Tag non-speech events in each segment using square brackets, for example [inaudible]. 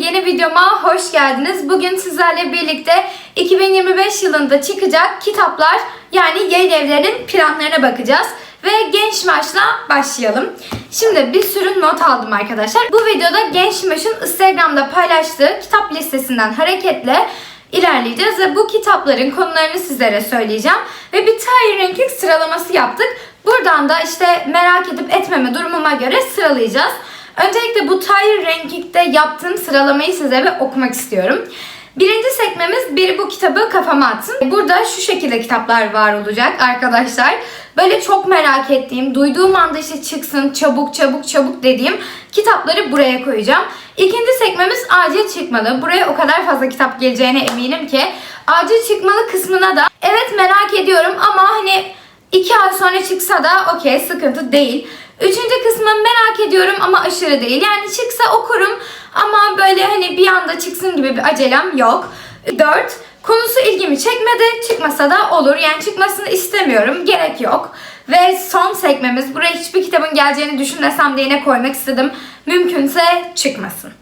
yeni videoma hoş geldiniz. Bugün sizlerle birlikte 2025 yılında çıkacak kitaplar yani yayın evlerinin planlarına bakacağız. Ve Genç Maç'la başlayalım. Şimdi bir sürü not aldım arkadaşlar. Bu videoda Genç Maç'ın Instagram'da paylaştığı kitap listesinden hareketle ilerleyeceğiz ve bu kitapların konularını sizlere söyleyeceğim. Ve bir tier ranking sıralaması yaptık. Buradan da işte merak edip etmeme durumuma göre sıralayacağız. Öncelikle bu tier ranking'de yaptığım sıralamayı size bir okumak istiyorum. Birinci sekmemiz biri bu kitabı kafama atsın. Burada şu şekilde kitaplar var olacak arkadaşlar. Böyle çok merak ettiğim, duyduğum anda işte çıksın çabuk çabuk çabuk dediğim kitapları buraya koyacağım. İkinci sekmemiz acil çıkmalı. Buraya o kadar fazla kitap geleceğine eminim ki. Acil çıkmalı kısmına da evet merak ediyorum ama hani iki ay sonra çıksa da okey sıkıntı değil. Üçüncü kısmı merak ediyorum ama aşırı değil. Yani çıksa okurum ama böyle hani bir anda çıksın gibi bir acelem yok. Dört, konusu ilgimi çekmedi. Çıkmasa da olur. Yani çıkmasını istemiyorum. Gerek yok. Ve son sekmemiz. Buraya hiçbir kitabın geleceğini düşünmesem de yine koymak istedim. Mümkünse çıkmasın.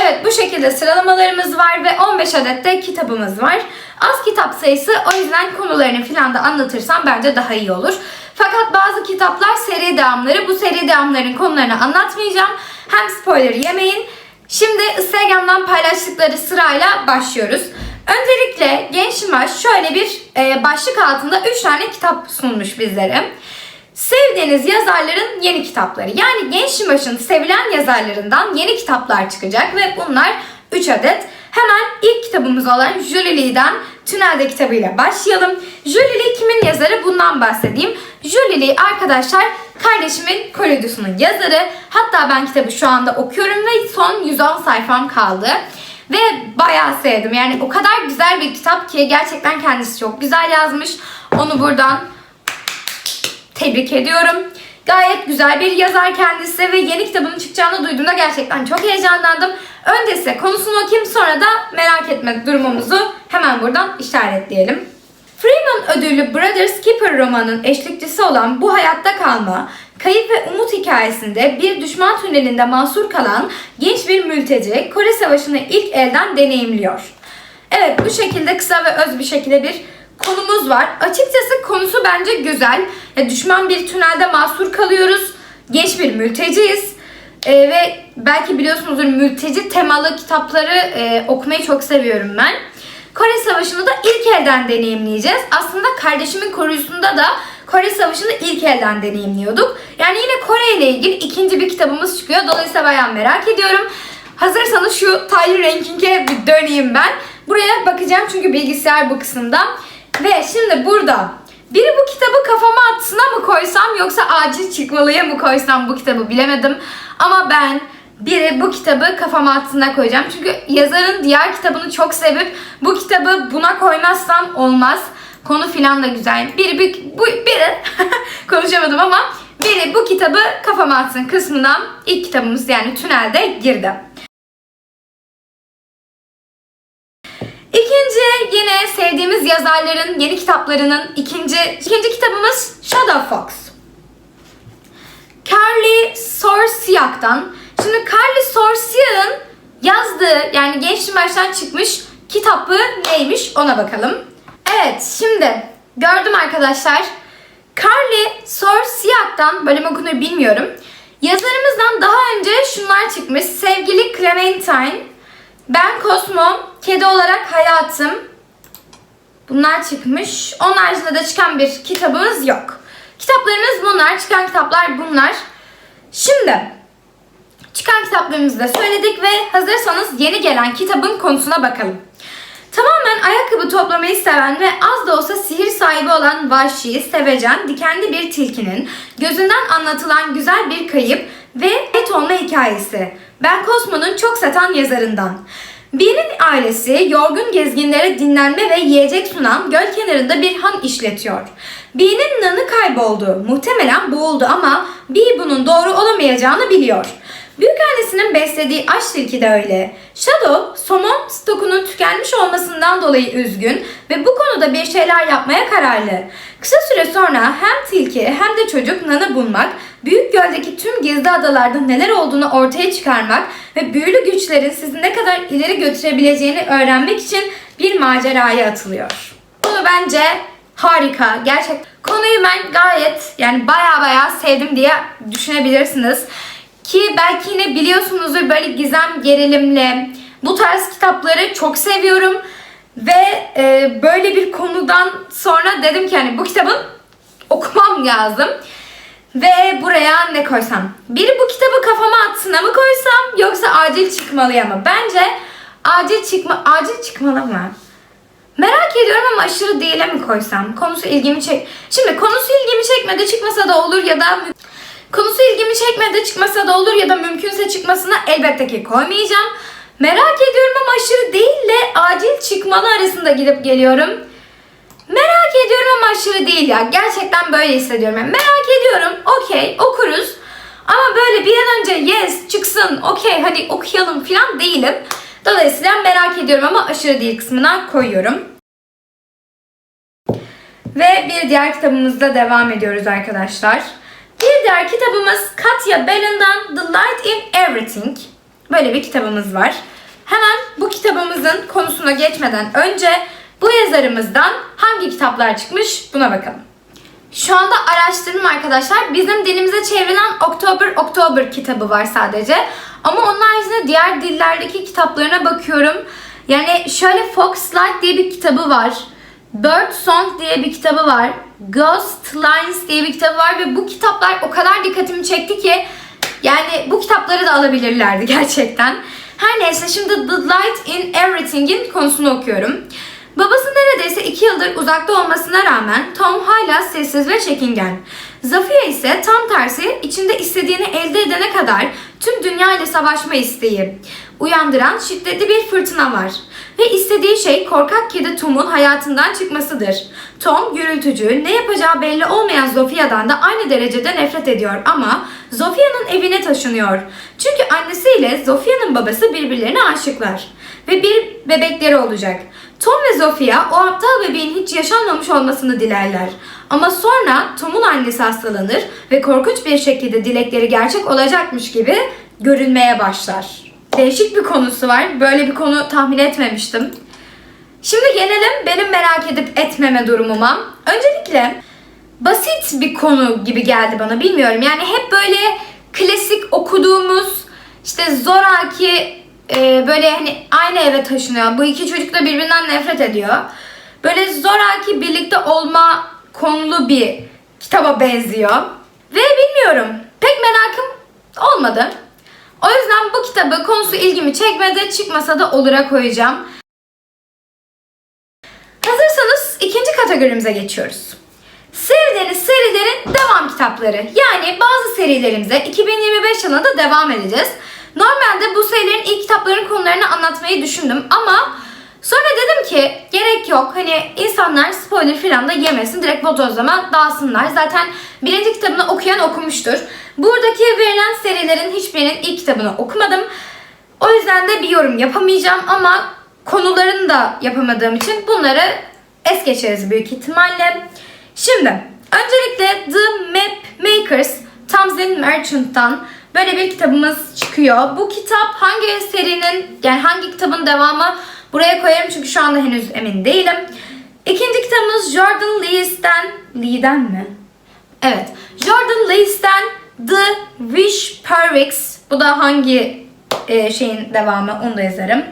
Evet bu şekilde sıralamalarımız var ve 15 adet de kitabımız var. Az kitap sayısı o yüzden konularını filan da anlatırsam bence daha iyi olur. Fakat bazı kitaplar seri devamları. Bu seri devamların konularını anlatmayacağım. Hem spoiler yemeyin. Şimdi Instagram'dan paylaştıkları sırayla başlıyoruz. Öncelikle Genç Maç şöyle bir e, başlık altında 3 tane kitap sunmuş bizlere. Sevdiğiniz yazarların yeni kitapları. Yani Genç Maç'ın sevilen yazarlarından yeni kitaplar çıkacak ve bunlar 3 adet. Hemen ilk kitabımız olan Julie Lee'den Tünelde kitabıyla başlayalım. Julie Lee kimin yazarı bundan bahsedeyim. Julie Lee arkadaşlar kardeşimin Koridus'unun yazarı. Hatta ben kitabı şu anda okuyorum ve son 110 sayfam kaldı. Ve bayağı sevdim. Yani o kadar güzel bir kitap ki gerçekten kendisi çok güzel yazmış. Onu buradan tebrik ediyorum. Gayet güzel bir yazar kendisi ve yeni kitabının çıkacağını duyduğumda gerçekten çok heyecanlandım. Önce konusunu okuyayım sonra da merak etme durumumuzu hemen buradan işaretleyelim. Freeman ödüllü Brothers Keeper romanının eşlikçisi olan bu hayatta kalma, kayıp ve umut hikayesinde bir düşman tünelinde mahsur kalan genç bir mülteci Kore Savaşı'nı ilk elden deneyimliyor. Evet bu şekilde kısa ve öz bir şekilde bir konumuz var. Açıkçası konusu bence güzel. Ya, düşman bir tünelde mahsur kalıyoruz. Genç bir mülteciyiz. Ee, ve belki biliyorsunuzdur mülteci temalı kitapları e, okumayı çok seviyorum ben. Kore Savaşı'nı da ilk elden deneyimleyeceğiz. Aslında kardeşimin koruyusunda da Kore Savaşı'nı ilk elden deneyimliyorduk. Yani yine Kore ile ilgili ikinci bir kitabımız çıkıyor. Dolayısıyla bayağı merak ediyorum. Hazırsanız şu Tyler Ranking'e bir döneyim ben. Buraya bakacağım çünkü bilgisayar bu kısımda. Ve şimdi burada biri bu kitabı kafama atsına mı koysam yoksa acil çıkmalıya mı koysam bu kitabı bilemedim. Ama ben biri bu kitabı kafama atsına koyacağım. Çünkü yazarın diğer kitabını çok sevip bu kitabı buna koymazsam olmaz. Konu filan da güzel. Biri, bir, bu, biri [laughs] konuşamadım ama biri bu kitabı kafama atsın kısmından ilk kitabımız yani Tünel'de girdi. İkinci yine sevdiğimiz yazarların yeni kitaplarının ikinci ikinci kitabımız Shadow Fox. Carly Sorsiak'tan. Şimdi Carly Sorsiak'ın yazdığı yani genç baştan çıkmış kitabı neymiş ona bakalım. Evet şimdi gördüm arkadaşlar. Carly Sorsiak'tan bölüm okunuyor bilmiyorum. Yazarımızdan daha önce şunlar çıkmış. Sevgili Clementine, Ben Cosmo, Kedi olarak Hayatım. Bunlar çıkmış. Onun haricinde de çıkan bir kitabımız yok. Kitaplarımız bunlar. Çıkan kitaplar bunlar. Şimdi çıkan kitaplarımızı da söyledik ve hazırsanız yeni gelen kitabın konusuna bakalım. Tamamen ayakkabı toplamayı seven ve az da olsa sihir sahibi olan vahşi, sevecen, dikenli bir tilkinin gözünden anlatılan güzel bir kayıp ve et olma hikayesi. Ben Cosmo'nun çok satan yazarından. Bee'nin ailesi yorgun gezginlere dinlenme ve yiyecek sunan göl kenarında bir han işletiyor. Bee'nin nanı kayboldu. Muhtemelen boğuldu ama Bee bunun doğru olamayacağını biliyor. Büyük annesinin beslediği aç tilki de öyle. Shadow, somon stokunun tükenmiş olmasından dolayı üzgün ve bu konuda bir şeyler yapmaya kararlı. Kısa süre sonra hem tilki hem de çocuk nanı bulmak Büyük Göl'deki tüm gizli adalarda neler olduğunu ortaya çıkarmak ve büyülü güçlerin sizi ne kadar ileri götürebileceğini öğrenmek için bir maceraya atılıyor. Bunu bence harika. Gerçek konuyu ben gayet yani baya baya sevdim diye düşünebilirsiniz. Ki belki yine biliyorsunuzdur böyle gizem gerilimli bu tarz kitapları çok seviyorum. Ve e, böyle bir konudan sonra dedim ki hani bu kitabın okumam lazım. Ve buraya ne koysam? Biri bu kitabı kafama atsına mı koysam yoksa acil çıkmalıya mı? Bence acil çıkma acil çıkmalı mı? Merak ediyorum ama aşırı değile mi koysam? Konusu ilgimi çek... Şimdi konusu ilgimi çekmedi çıkmasa da olur ya da... Konusu çekmedi çıkmasa da olur ya da mümkünse çıkmasına elbette ki koymayacağım. Merak ediyorum ama aşırı değil de acil çıkmalı arasında gidip geliyorum. Merak ediyorum ama aşırı değil ya. Gerçekten böyle hissediyorum. Yani merak ediyorum. Okey okuruz. Ama böyle bir an önce yes çıksın okey hadi okuyalım falan değilim. Dolayısıyla merak ediyorum ama aşırı değil kısmına koyuyorum. Ve bir diğer kitabımızda devam ediyoruz arkadaşlar. Bir diğer kitabımız Katya Bellin'dan The Light in Everything. Böyle bir kitabımız var. Hemen bu kitabımızın konusuna geçmeden önce bu yazarımızdan hangi kitaplar çıkmış buna bakalım. Şu anda araştırdım arkadaşlar. Bizim dilimize çevrilen October October kitabı var sadece. Ama onun haricinde diğer dillerdeki kitaplarına bakıyorum. Yani şöyle Fox Light diye bir kitabı var. Bird Song diye bir kitabı var. Ghost Lines diye bir kitabı var ve bu kitaplar o kadar dikkatimi çekti ki yani bu kitapları da alabilirlerdi [laughs] gerçekten. Her neyse şimdi The Light in Everything'in konusunu okuyorum. Babası neredeyse iki yıldır uzakta olmasına rağmen Tom hala sessiz ve çekingen. Zafia ise tam tersi içinde istediğini elde edene kadar tüm dünya ile savaşma isteği. Uyandıran şiddetli bir fırtına var. Ve istediği şey korkak kedi Tom'un hayatından çıkmasıdır. Tom gürültücü, ne yapacağı belli olmayan Zofia'dan da aynı derecede nefret ediyor ama Zofia'nın evine taşınıyor. Çünkü annesiyle Zofia'nın babası birbirlerine aşıklar. Ve bir bebekleri olacak. Tom ve Zofia o aptal bebeğin hiç yaşanmamış olmasını dilerler. Ama sonra Tom'un annesi hastalanır ve korkunç bir şekilde dilekleri gerçek olacakmış gibi görünmeye başlar. Değişik bir konusu var. Böyle bir konu tahmin etmemiştim. Şimdi gelelim benim merak edip etmeme durumuma. Öncelikle basit bir konu gibi geldi bana bilmiyorum. Yani hep böyle klasik okuduğumuz işte zoraki e, böyle hani aynı eve taşınıyor. Bu iki çocuk da birbirinden nefret ediyor. Böyle zoraki birlikte olma konulu bir kitaba benziyor. Ve bilmiyorum pek merakım olmadı. O yüzden bu kitabı konusu ilgimi çekmedi. Çıkmasa da olura koyacağım. Hazırsanız ikinci kategorimize geçiyoruz. Sevdiğiniz serilerin devam kitapları. Yani bazı serilerimize 2025 yılında devam edeceğiz. Normalde bu serilerin ilk kitapların konularını anlatmayı düşündüm ama sonra dedim ki gerek yok. Hani insanlar spoiler falan da yemesin. Direkt bodozlama dağılsınlar. Zaten birinci kitabını okuyan okumuştur. Buradaki verilen serilerin hiçbirinin ilk kitabını okumadım. O yüzden de bir yorum yapamayacağım ama konularını da yapamadığım için bunları es geçeriz büyük ihtimalle. Şimdi öncelikle The Map Makers Tamsin Merchant'tan böyle bir kitabımız çıkıyor. Bu kitap hangi serinin yani hangi kitabın devamı buraya koyarım çünkü şu anda henüz emin değilim. İkinci kitabımız Jordan Lees'ten Lee'den mi? Evet. Jordan Lees'ten The Wish Pervix. Bu da hangi e, şeyin devamı onu da yazarım.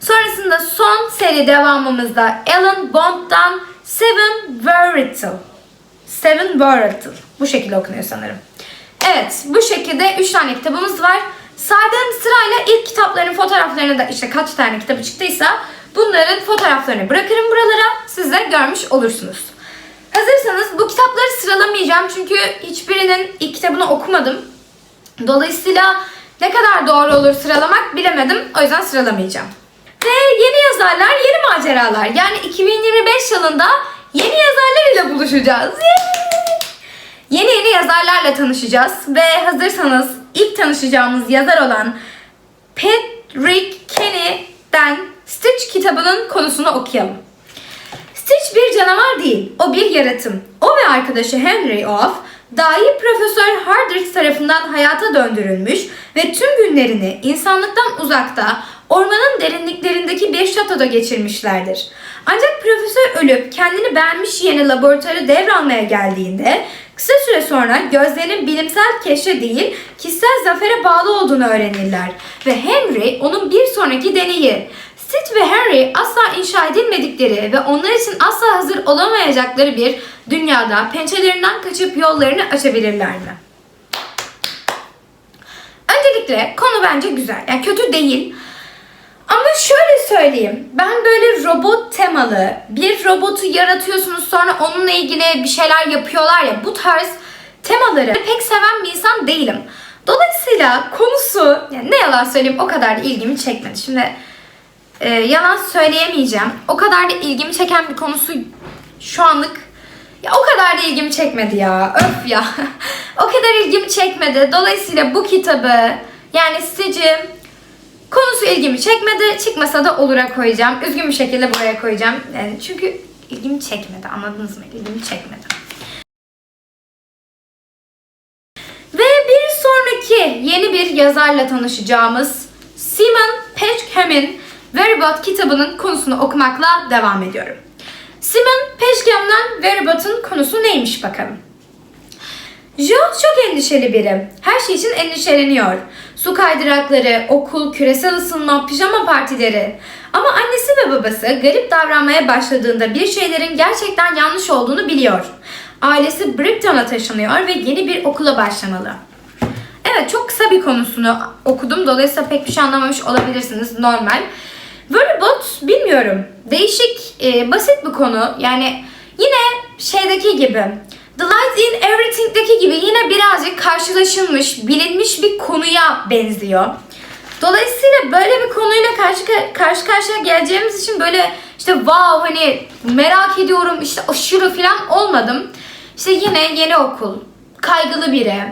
Sonrasında son seri devamımızda Alan Bond'dan Seven Vertical. Seven Vertical. Bu şekilde okunuyor sanırım. Evet bu şekilde 3 tane kitabımız var. Saydığım sırayla ilk kitapların fotoğraflarını da işte kaç tane kitabı çıktıysa bunların fotoğraflarını bırakırım buralara. Siz de görmüş olursunuz. Hazırsanız bu kitapları sıralamayacağım çünkü hiçbirinin ilk kitabını okumadım. Dolayısıyla ne kadar doğru olur sıralamak bilemedim. O yüzden sıralamayacağım. Ve yeni yazarlar, yeni maceralar. Yani 2025 yılında yeni yazarlar ile buluşacağız. Yay! Yeni yeni yazarlarla tanışacağız. Ve hazırsanız ilk tanışacağımız yazar olan Patrick Kenny'den Stitch kitabının konusunu okuyalım. Stitch bir canavar değil, o bir yaratım. O ve arkadaşı Henry Off dahi Profesör Hardrick tarafından hayata döndürülmüş ve tüm günlerini insanlıktan uzakta ormanın derinliklerindeki bir şatoda geçirmişlerdir. Ancak profesör ölüp kendini beğenmiş yeni laboratuvarı devralmaya geldiğinde kısa süre sonra gözlerinin bilimsel keşfe değil kişisel zafere bağlı olduğunu öğrenirler ve Henry onun bir sonraki deneyi. Sid ve Henry asla inşa edilmedikleri ve onlar için asla hazır olamayacakları bir dünyada pençelerinden kaçıp yollarını açabilirler mi? Öncelikle konu bence güzel. Yani kötü değil. Ama şöyle söyleyeyim. Ben böyle robot temalı bir robotu yaratıyorsunuz sonra onunla ilgili bir şeyler yapıyorlar ya bu tarz temaları pek seven bir insan değilim. Dolayısıyla konusu yani ne yalan söyleyeyim o kadar da ilgimi çekmedi. Şimdi e, yalan söyleyemeyeceğim. O kadar da ilgimi çeken bir konusu şu anlık ya o kadar da ilgimi çekmedi ya. Öf ya. [laughs] o kadar ilgimi çekmedi. Dolayısıyla bu kitabı yani sizce konusu ilgimi çekmedi. Çıkmasa da olura koyacağım. Üzgün bir şekilde buraya koyacağım. Yani çünkü ilgimi çekmedi. Anladınız mı? İlgimi çekmedi. Ve bir sonraki yeni bir yazarla tanışacağımız Simon Pechkam'in Veribot kitabının konusunu okumakla devam ediyorum. Simon Pechkam'dan Veribot'un konusu neymiş bakalım. Jo çok endişeli biri. Her şey için endişeleniyor. Su kaydırakları, okul, küresel ısınma, pijama partileri. Ama annesi ve babası garip davranmaya başladığında bir şeylerin gerçekten yanlış olduğunu biliyor. Ailesi Bricktown'a taşınıyor ve yeni bir okula başlamalı. Evet çok kısa bir konusunu okudum. Dolayısıyla pek bir şey anlamamış olabilirsiniz. Normal. Veribot bilmiyorum. Değişik, e, basit bir konu. Yani yine şeydeki gibi. The Light in Everything'deki gibi yine birazcık karşılaşılmış, bilinmiş bir konuya benziyor. Dolayısıyla böyle bir konuyla karşı karşı karşıya geleceğimiz için böyle işte wow hani merak ediyorum işte aşırı falan olmadım. İşte yine yeni okul, kaygılı biri,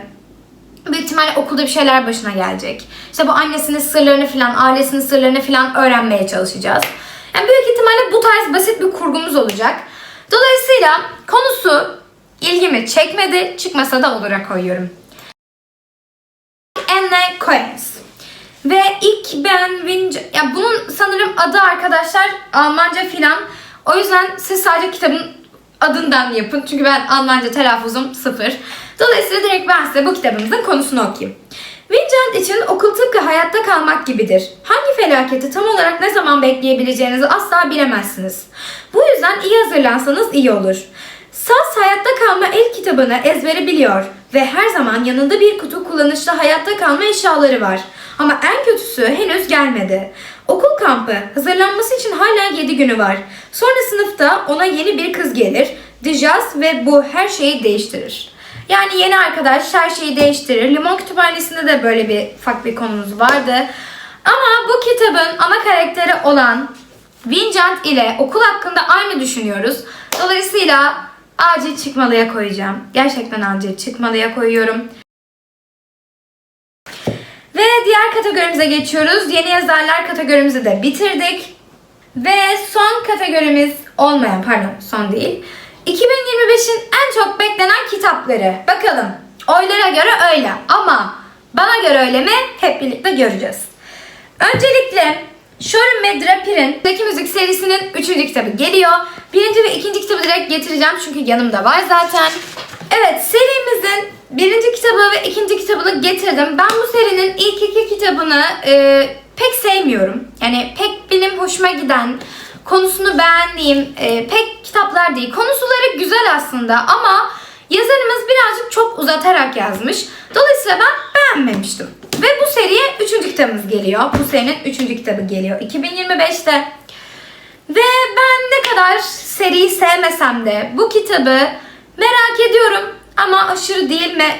büyük ihtimalle okulda bir şeyler başına gelecek. İşte bu annesinin sırlarını falan, ailesinin sırlarını falan öğrenmeye çalışacağız. Yani büyük ihtimalle bu tarz basit bir kurgumuz olacak. Dolayısıyla konusu ilgimi çekmedi. Çıkmasa da olura koyuyorum. Anne Coens. Ve ilk ben Winge... Ya bunun sanırım adı arkadaşlar Almanca filan. O yüzden siz sadece kitabın adından yapın. Çünkü ben Almanca telaffuzum sıfır. Dolayısıyla direkt ben size bu kitabımızın konusunu okuyayım. Vincent için okul tıpkı hayatta kalmak gibidir. Hangi felaketi tam olarak ne zaman bekleyebileceğinizi asla bilemezsiniz. Bu yüzden iyi hazırlansanız iyi olur. Saz hayatta kalma el kitabını ezbere biliyor ve her zaman yanında bir kutu kullanışlı hayatta kalma eşyaları var. Ama en kötüsü henüz gelmedi. Okul kampı hazırlanması için hala 7 günü var. Sonra sınıfta ona yeni bir kız gelir. Dijas ve bu her şeyi değiştirir. Yani yeni arkadaş her şeyi değiştirir. Limon Kütüphanesi'nde de böyle bir ufak bir konumuz vardı. Ama bu kitabın ana karakteri olan Vincent ile okul hakkında aynı düşünüyoruz. Dolayısıyla acil çıkmalıya koyacağım. Gerçekten acil çıkmalıya koyuyorum. Ve diğer kategorimize geçiyoruz. Yeni yazarlar kategorimizi de bitirdik. Ve son kategorimiz olmayan, pardon son değil. 2025'in en çok beklenen kitapları. Bakalım oylara göre öyle ama bana göre öyle mi? Hep birlikte göreceğiz. Öncelikle Shorem ve Draper'in Daki Müzik serisinin 3. kitabı geliyor. Birinci ve ikinci kitabı direkt getireceğim çünkü yanımda var zaten. Evet serimizin birinci kitabı ve ikinci kitabını getirdim. Ben bu serinin ilk iki kitabını e, pek sevmiyorum. Yani pek benim hoşuma giden, konusunu beğendiğim e, pek kitaplar değil. Konusuları güzel aslında ama yazarımız birazcık çok uzatarak yazmış. Dolayısıyla ben beğenmemiştim. Ve bu seriye üçüncü kitabımız geliyor. Bu serinin üçüncü kitabı geliyor 2025'te. Ve ben ne kadar seriyi sevmesem de bu kitabı merak ediyorum ama aşırı değil mi.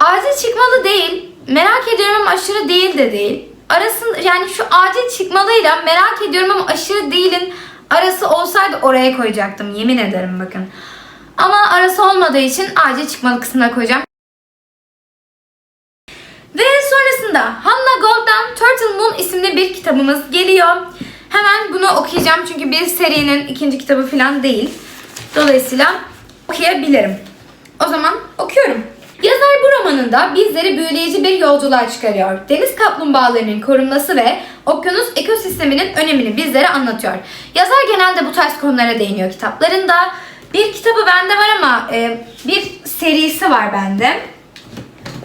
Acil çıkmalı değil. Merak ediyorum ama aşırı değil de değil. Arasın yani şu acil çıkmalıyla merak ediyorum ama aşırı değilin arası olsaydı oraya koyacaktım. Yemin ederim bakın. Ama arası olmadığı için acil çıkmalı kısmına koyacağım. Ve sonrasında Hannah Gold'dan Turtle Moon isimli bir kitabımız geliyor. Hemen bunu okuyacağım çünkü bir serinin ikinci kitabı falan değil. Dolayısıyla okuyabilirim. O zaman okuyorum. Yazar bu romanında bizleri büyüleyici bir yolculuğa çıkarıyor. Deniz kaplumbağalarının korunması ve okyanus ekosisteminin önemini bizlere anlatıyor. Yazar genelde bu tarz konulara değiniyor kitaplarında. Bir kitabı bende var ama e, bir serisi var bende.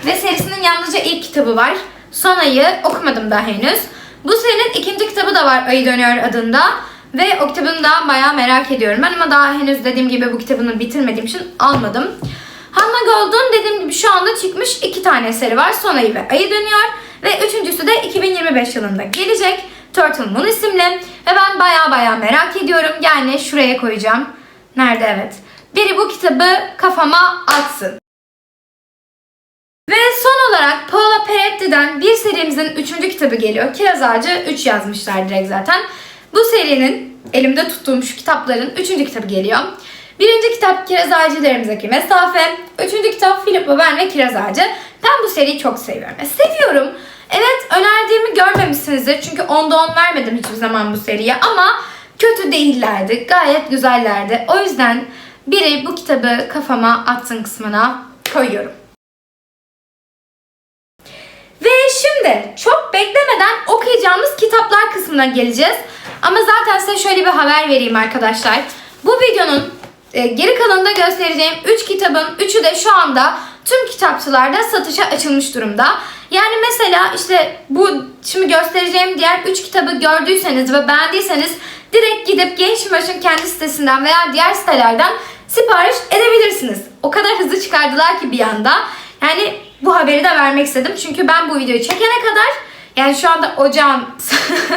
Ve serisinin yalnızca ilk kitabı var. Son ayı okumadım daha henüz. Bu serinin ikinci kitabı da var Ayı Dönüyor adında. Ve o kitabını da bayağı merak ediyorum ben ama daha henüz dediğim gibi bu kitabını bitirmediğim için almadım. Hannah Gold'un dediğim gibi şu anda çıkmış iki tane eseri var. Son ayı ve Ayı Dönüyor. Ve üçüncüsü de 2025 yılında gelecek. Turtle Moon isimli. Ve ben bayağı bayağı merak ediyorum. Yani şuraya koyacağım. Nerede evet. Biri bu kitabı kafama atsın. Ve son olarak Paola Peretti'den bir serimizin üçüncü kitabı geliyor. Kiraz Ağacı 3 yazmışlar direkt zaten. Bu serinin elimde tuttuğum şu kitapların üçüncü kitabı geliyor. Birinci kitap Kiraz Ağacı ilerimizdeki mesafe. Üçüncü kitap Philip ve ben ve Kiraz Ağacı. Ben bu seriyi çok seviyorum. E, seviyorum. Evet önerdiğimi görmemişsinizdir. Çünkü onda 10 vermedim hiçbir zaman bu seriye. Ama kötü değillerdi. Gayet güzellerdi. O yüzden biri bu kitabı kafama attın kısmına koyuyorum. Ve şimdi çok beklemeden okuyacağımız kitaplar kısmına geleceğiz. Ama zaten size şöyle bir haber vereyim arkadaşlar. Bu videonun e, geri kalanında göstereceğim 3 kitabın 3'ü de şu anda tüm kitapçılarda satışa açılmış durumda. Yani mesela işte bu şimdi göstereceğim diğer 3 kitabı gördüyseniz ve beğendiyseniz direkt gidip Gençbaş'ın kendi sitesinden veya diğer sitelerden sipariş edebilirsiniz. O kadar hızlı çıkardılar ki bir anda. Yani bu haberi de vermek istedim. Çünkü ben bu videoyu çekene kadar yani şu anda ocağın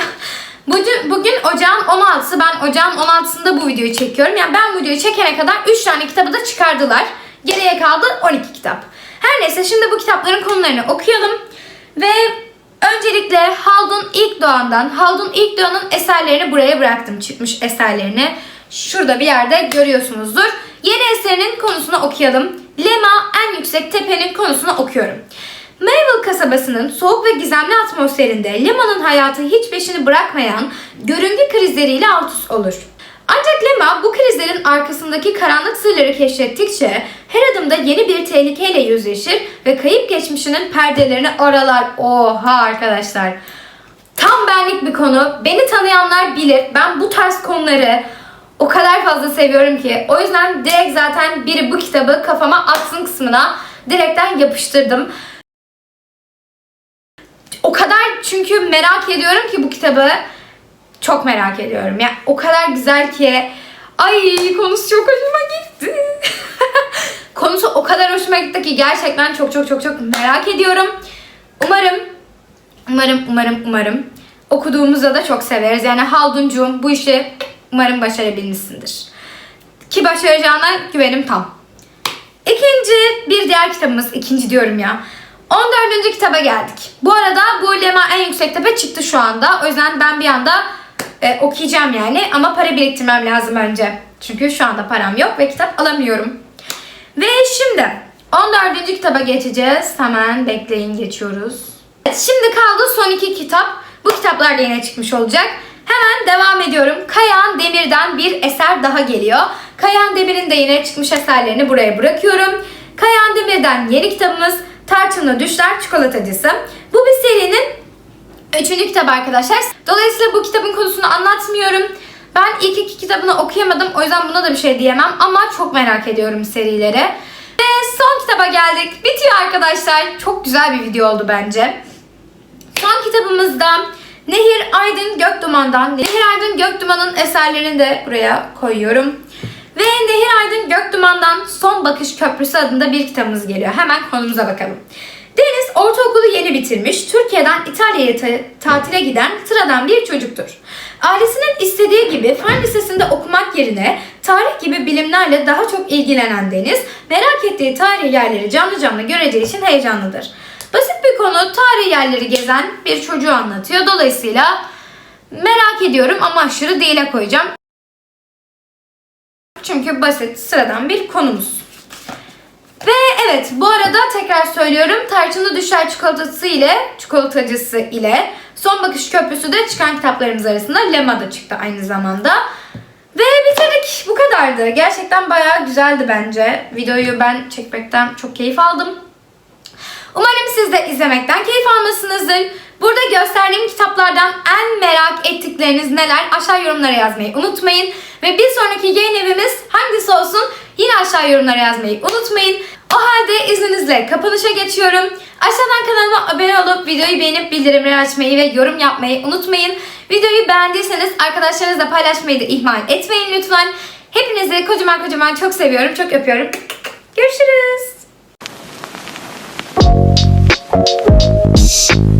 [laughs] bugün, bugün ocağın 16'sı ben ocağın 16'sında bu videoyu çekiyorum. Yani ben bu videoyu çekene kadar 3 tane kitabı da çıkardılar. Geriye kaldı 12 kitap. Her neyse şimdi bu kitapların konularını okuyalım. Ve öncelikle Haldun İlk Doğan'dan Haldun İlk Doğan'ın eserlerini buraya bıraktım. Çıkmış eserlerini. Şurada bir yerde görüyorsunuzdur. Yeni eserinin konusunu okuyalım. Lema en yüksek tepenin konusunu okuyorum. Mayville kasabasının soğuk ve gizemli atmosferinde Lema'nın hayatı hiç peşini bırakmayan görüngü krizleriyle alt üst olur. Ancak Lema bu krizlerin arkasındaki karanlık sırları keşfettikçe her adımda yeni bir tehlikeyle yüzleşir ve kayıp geçmişinin perdelerini aralar. Oha arkadaşlar. Tam benlik bir konu. Beni tanıyanlar bilir. Ben bu tarz konuları o kadar fazla seviyorum ki. O yüzden direkt zaten biri bu kitabı kafama atsın kısmına direkten yapıştırdım. O kadar çünkü merak ediyorum ki bu kitabı. Çok merak ediyorum. Ya o kadar güzel ki. Ay konusu çok hoşuma gitti. [laughs] konusu o kadar hoşuma gitti ki gerçekten çok çok çok çok merak ediyorum. Umarım umarım umarım umarım okuduğumuzda da çok severiz. Yani Halduncuğum bu işi umarım başarabilmişsindir. Ki başaracağına güvenim tam. İkinci bir diğer kitabımız, ikinci diyorum ya. 14. kitaba geldik. Bu arada bu Lema en yüksek tepe çıktı şu anda. O yüzden ben bir anda e, okuyacağım yani. Ama para biriktirmem lazım önce. Çünkü şu anda param yok ve kitap alamıyorum. Ve şimdi 14. kitaba geçeceğiz. Hemen bekleyin geçiyoruz. Evet, şimdi kaldı son iki kitap. Bu kitaplar da yine çıkmış olacak. Hemen devam ediyorum. Kayan Demir'den bir eser daha geliyor. Kayan Demir'in de yine çıkmış eserlerini buraya bırakıyorum. Kayan Demir'den yeni kitabımız Tarçınlı Düşler Çikolatacısı. Bu bir serinin üçüncü kitabı arkadaşlar. Dolayısıyla bu kitabın konusunu anlatmıyorum. Ben ilk iki kitabını okuyamadım. O yüzden buna da bir şey diyemem. Ama çok merak ediyorum serileri. Ve son kitaba geldik. Bitiyor arkadaşlar. Çok güzel bir video oldu bence. Son kitabımızda Nehir Aydın Gökduman'dan Nehir Aydın Gökduman'ın eserlerini de buraya koyuyorum. Ve Nehir Aydın Gökduman'dan Son Bakış Köprüsü adında bir kitabımız geliyor. Hemen konumuza bakalım. Deniz ortaokulu yeni bitirmiş, Türkiye'den İtalya'ya ta- tatile giden sıradan bir çocuktur. Ailesinin istediği gibi fen lisesinde okumak yerine tarih gibi bilimlerle daha çok ilgilenen Deniz, merak ettiği tarih yerleri canlı canlı göreceği için heyecanlıdır. Basit bir konu tarih yerleri gezen bir çocuğu anlatıyor. Dolayısıyla merak ediyorum ama aşırı değile koyacağım. Çünkü basit, sıradan bir konumuz. Ve evet bu arada tekrar söylüyorum tarçınlı düşler çikolatası ile çikolatacısı ile son bakış köprüsü de çıkan kitaplarımız arasında Lema da çıktı aynı zamanda. Ve bitirdik. Bu kadardı. Gerçekten bayağı güzeldi bence. Videoyu ben çekmekten çok keyif aldım. Umarım siz de izlemekten keyif almışsınızdır. Burada gösterdiğim kitaplardan en merak ettikleriniz neler aşağı yorumlara yazmayı unutmayın. Ve bir sonraki yayın evimiz hangisi olsun yine aşağı yorumlara yazmayı unutmayın. O halde izninizle kapanışa geçiyorum. Aşağıdan kanalıma abone olup videoyu beğenip bildirimleri açmayı ve yorum yapmayı unutmayın. Videoyu beğendiyseniz arkadaşlarınızla paylaşmayı da ihmal etmeyin lütfen. Hepinizi kocaman kocaman çok seviyorum, çok öpüyorum. Görüşürüz. Thank you.